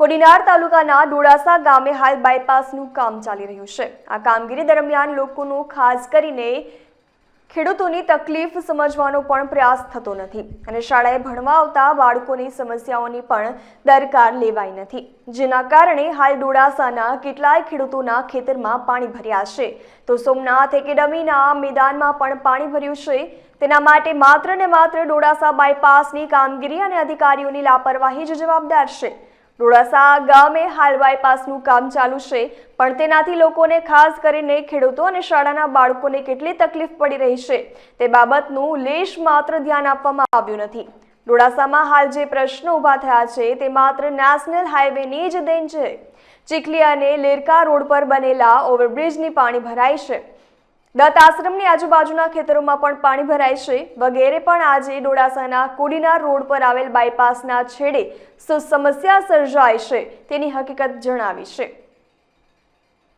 કોડીનાર તાલુકાના ડોળાસા ગામે હાલ બાયપાસનું કામ ચાલી રહ્યું છે. આ કામગીરી દરમિયાન લોકોનો ખાસ કરીને ખેડૂતોની તકલીફ સમજવાનો પણ પ્રયાસ થતો નથી અને શાળાએ ભણવા આવતા બાળકોની સમસ્યાઓની પણ દરકાર લેવાઈ નથી. જેના કારણે હાલ ડોળાસાના કેટલાય ખેડૂતોના ખેતરમાં પાણી ભર્યા છે. તો સોમનાથ એકેડમીના મેદાનમાં પણ પાણી ભર્યું છે. તેના માટે માત્ર ને માત્ર ડોળાસા બાયપાસની કામગીરી અને અધિકારીઓની લાપરવાહી જ જવાબદાર છે. ડોળાસા ગામે હાલ બાયપાસનું કામ ચાલુ છે. પણ તેનાથી લોકોને ખાસ કરીને ખેડૂતો અને શાળાના બાળકોને કેટલી તકલીફ પડી રહી છે તે બાબતનું લેશ માત્ર ધ્યાન આપવામાં આવ્યું નથી. ડોળાસામાં હાલ જે પ્રશ્નો ઊભા થયા છે તે માત્ર નેશનલ હાઈવેની જ દેન છે. ચીખલી અને લેરકા રોડ પર બનેલા ઓવરબ્રિજની પાણી ભરાય છે. દત્ત આશ્રમની આજુબાજુના ખેતરોમાં પણ પાણી ભરાય છે. વગેરે પણ આજે ડોડાસાના કોડીના રોડ પર આવેલ બાયપાસના છેડે સમસ્યા સર્જાય છે. તેની હકીકત જણાવી છે.